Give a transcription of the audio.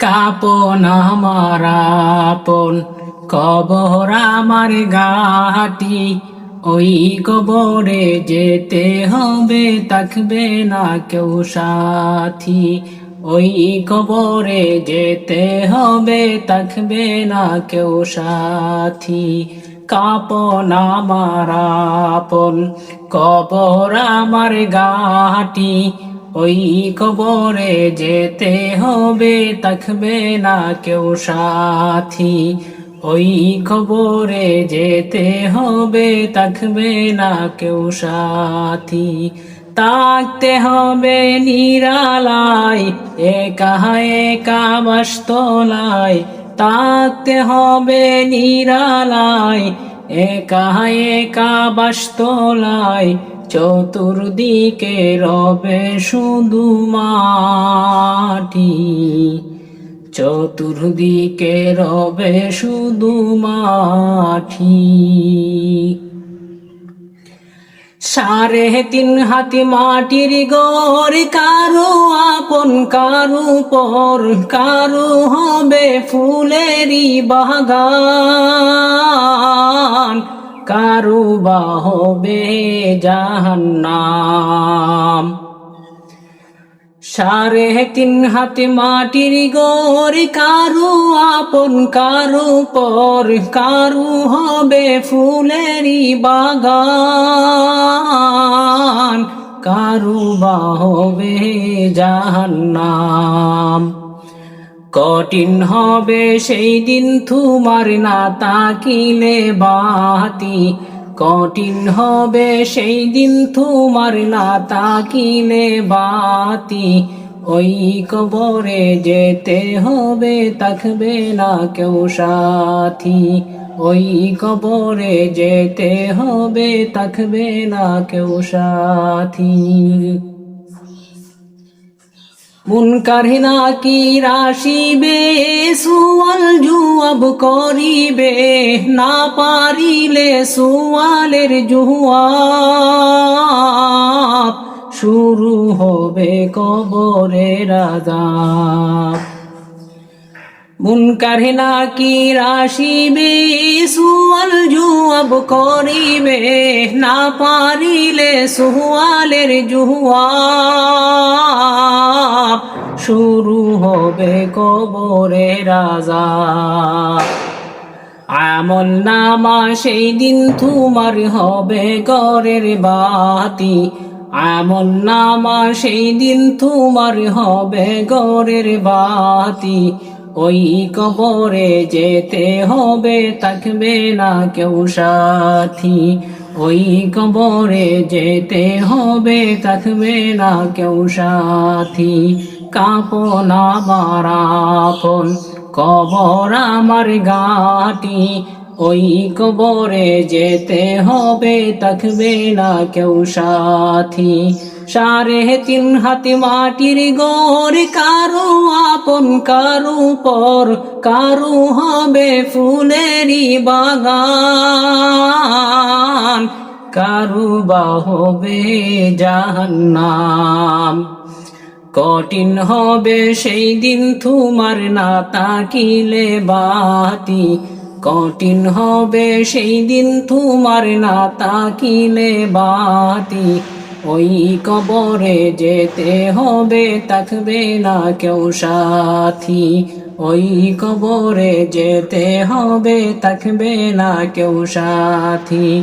কাপন আমার আপন, কবর আমার গাটি ওই কবরে যেতে হবে, থাকবে না কেউ সাথী। ওই কবরে যেতে হবে, থাকবে না কেউ সাথী। কাপন আমার আপন, কবর আমার গাটি ওই কবরে যেতে হবে থাকবে না কেউ সাথী। ওই কবরে যেতে হবে থাকবে না কেউ সাথী। থাকতে হবে নিরালায়, একা একা বাস্তলায়। থাকতে হবে নিরালায় একা একা বাস্তলায়, চতুর্দিকে রবে শুধু মাটি। চতুর্দিকে রবে শুধু মাটি। সাড়ে তিন হাতি মাটির গর কারও আপন, কারু পর, কারু হবে ফুলেরই বাগান। কারু বা হবে জাহান্নাম। সাড়ে তিন হাতে মাটির গর, কারু আপন, কারু পর, কারু হবে ফুলেরই বাগান। কারু বা হবে জাহান্নাম। কঠিন হবে সেই দিন, তোমার না তাকিলে বাতি। কঠিন হবে সেই দিন তোমার না তাকিলে বাতি। ওই কবরে যেতে হবে, থাকবে না কেউ সাথী। ওই কবরে যেতে হবে, থাকবে না কেউ সাথী। মুনকার নাকি রাশিবে সুয়াল জুয়াব করিবে, না পারিলে সুয়ালের জুয়াব। শুরু হবে কবরে রাজা মুনকার নাকি রাশিবে সুয়াল জুয়াব করিবে, না পারিলে সুয়ালের জুয়াব। শুরু হবে কবরে রাজা। আমল নামা সেই দিন তোমার হবে গরের বাতি। আমল নামা সেই দিন তোমার হবে গরের বাতি। ওই কবরে যেতে হবে, থাকবে না কেউ সাথী। ওই কবরে যেতে হবে থাকবে না কেউ সাথী, কাপনা বারাপন কবর আমার গাটি ওই কবরে যেতে হবে থাকবে না কেউ সাথী। সারে তিন হাতে মাটির গর, কারু আপন, কারু পর, কারু হবে ফুলেরই বাগান। কারু বা হবে জাহান্নাম। কঠিন হবে সেই দিন তোমার না তাকিলে বাতি। কঠিন হবে সেই দিন তোমার না তাকিলে বাতি। ওই কবরে যেতে হবে, থাকবে না কেউ সাথী। ওই কবরে যেতে হবে, থাকবে না কেউ সাথী।